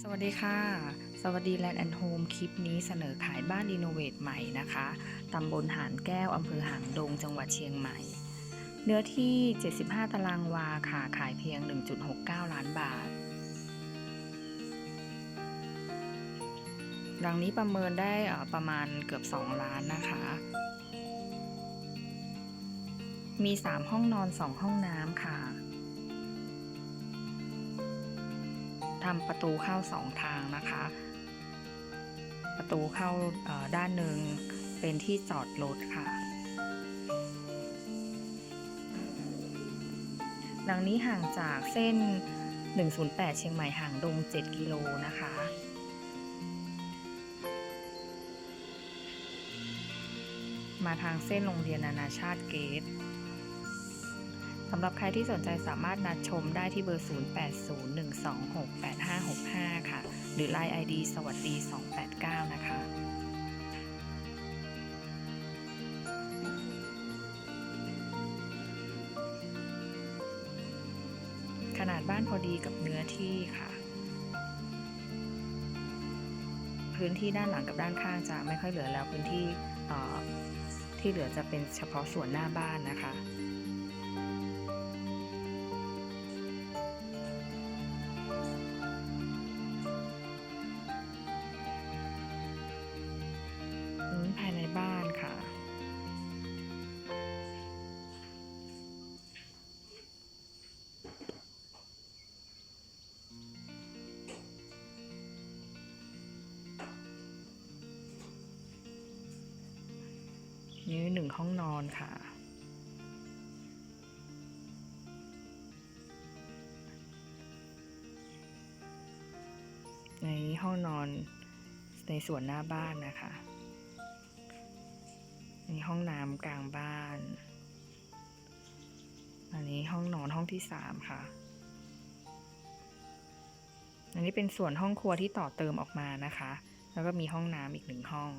สวัสดีค่ะ สวัสดีแลนด์แอนด์โฮมคลิปนี้เสนอขายบ้านรีโนเวทใหม่นะคะ ตำบลหานแก้ว อำเภอหางดง จังหวัดเชียงใหม่ เนื้อที่ 75 ตารางวาค่ะ ขายเพียง 1.69 ล้านบาท หลังนี้ประเมินได้ประมาณเกือบ 2 ล้านนะคะ มี 3 ห้องนอน 2 ห้องน้ำค่ะ ทำประตูเข้าสองทางนะคะ ประตูเข้าด้านหนึ่งเป็นที่จอดรถค่ะหลังนี้ห่างจากเส้น 108 เชียงใหม่ห่างดง 7 กิโลนะคะมาทางเส้นโรงเรียนนานาชาติเกตสำหรับใครที่สนใจสามารถนัดชมได้ที่เบอร์ 0801268565 ค่ะ หรือ Line ID สวัสดี 289 นะคะขนาดบ้านพอดีกับเนื้อที่ค่ะ พื้นที่ด้านหลังกับด้านข้างจะไม่ค่อยเหลือแล้วพื้นที่ที่เหลือจะเป็นเฉพาะส่วนหน้าบ้านนะคะ นี่หนึ่งห้องนอนค่ะ ในห้องนอนในส่วนหน้าบ้านนะคะนี่ห้องน้ำกลางบ้าน อันนี้ห้องนอนห้องที่สามค่ะ อันนี้เป็นส่วนห้องครัวที่ต่อเติมออกมานะคะ แล้วก็มีห้องน้ำอีกหนึ่งห้อง